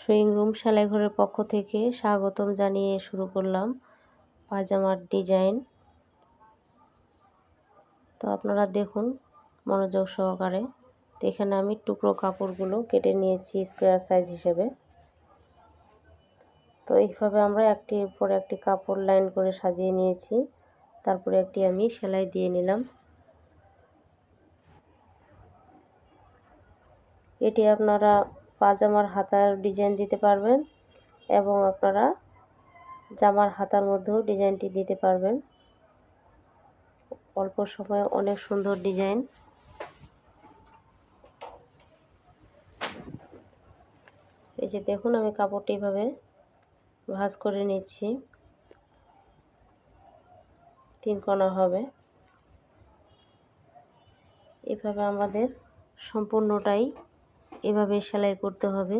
Swing room সেলাই ঘরের পক্ষ থেকে স্বাগতম জানিয়ে শুরু করলাম পাজামার ডিজাইন। তো আপনারা দেখুন মনোযোগ সহকারে। তো এখানে আমি টুকরো কাপড়গুলো কেটে নিয়েছি স্কোয়ার সাইজ হিসেবে। তো এইভাবে আমরা একটির পর একটি কাপড় লাইন করে সাজিয়ে নিয়েছি। তারপরে একটি আমি সেলাই দিয়ে নিলাম। এটি আপনারা পাজামার হাতার ডিজাইন দিতে পারবেন এবং আপনারা জামার হাতার মধ্যেও ডিজাইনটি দিতে পারবেন। অল্প সময়ে অনেক সুন্দর ডিজাইন। এই যে দেখুন, আমি কাপড়টি এভাবে ভাজ করে নিচ্ছি। তিন কোনা হবে। এভাবে আমাদের সম্পূর্ণটাই এভাবে সেলাই করতে হবে।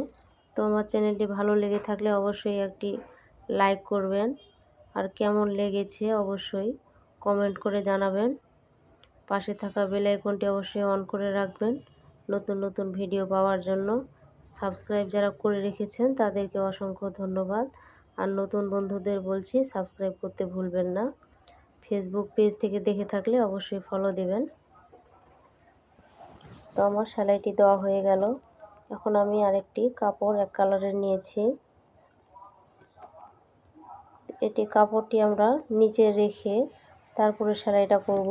তো আমার চ্যানেলটি ভালো লেগে থাকলে অবশ্যই একটি লাইক করবেন। আর কেমন লেগেছে অবশ্যই কমেন্ট করে জানাবেন। পাশে থাকা বেল আইকনটি অবশ্যই অন করে রাখবেন নতুন নতুন ভিডিও পাওয়ার জন্য। সাবস্ক্রাইব যারা করে রেখেছেন তাদেরকে অসংখ্য ধন্যবাদ। আর নতুন বন্ধুদের বলছি, সাবস্ক্রাইব করতে ভুলবেন না। ফেসবুক পেজ থেকে দেখে থাকলে অবশ্যই ফলো দেবেন। তো আমার সেলাইটি দেওয়া হয়ে গেল। এখন আমি আরেকটি কাপড় এক কালারের নিয়েছি। এটি কাপড়টি আমরা নিচে রেখে তারপরে সেলাইটা করব।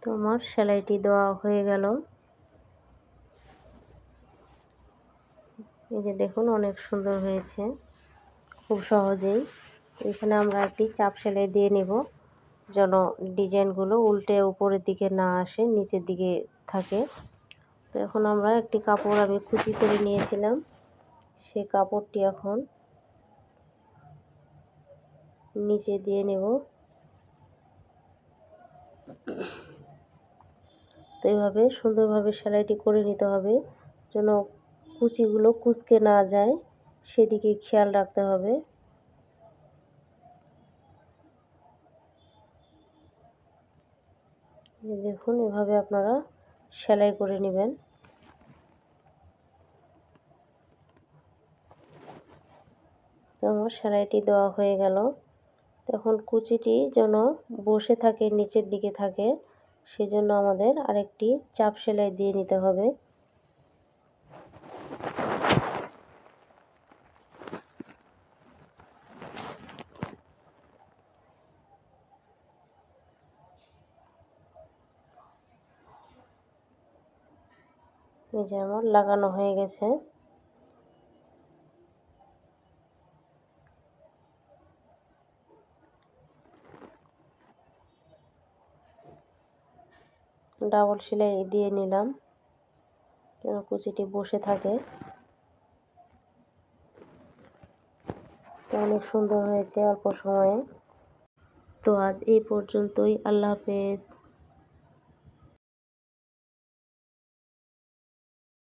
তো আমার সেলাইটি দেওয়া হয়ে গেল। এই যে দেখুন, অনেক সুন্দর হয়েছে। খুব সহজেই। এখানে আমরা একটি চাপ সেলাই দিয়ে নেব। যেন ডিজাইনগুলো উল্টে উপরের দিকে না আসে, নিচের দিকে থাকে। তো এখন আমরা একটি কাপড় আমি কুচি করে নিয়েছিলাম। সেই কাপড়টি এখন নিচে দিয়ে নেব। তো এইভাবে সুন্দরভাবে সেলাইটি করে নিতে হবে, যেন কুচিগুলো কুচকে না যায়। সেদিকে খেয়াল রাখতে হবে। দেখুন, এভাবে আপনারা সেলাই করে নেবেন। তো আমার সেলাইটি দেওয়া হয়ে গেল। তখন কুচিটি যেন বসে থাকে, নিচের দিকে থাকে, সেজন্য আমাদের আরেকটি চাপ সেলাই দিয়ে নিতে হবে। এই যে আমার লাগানো হয়ে গেছে। ডাবল সেলাই দিয়ে নিলাম কুচিটি বসে থাকে। অনেক সুন্দর হয়েছে অল্প সময়ে। তো আজ এই পর্যন্তই, আল্লাহ হাফেজ।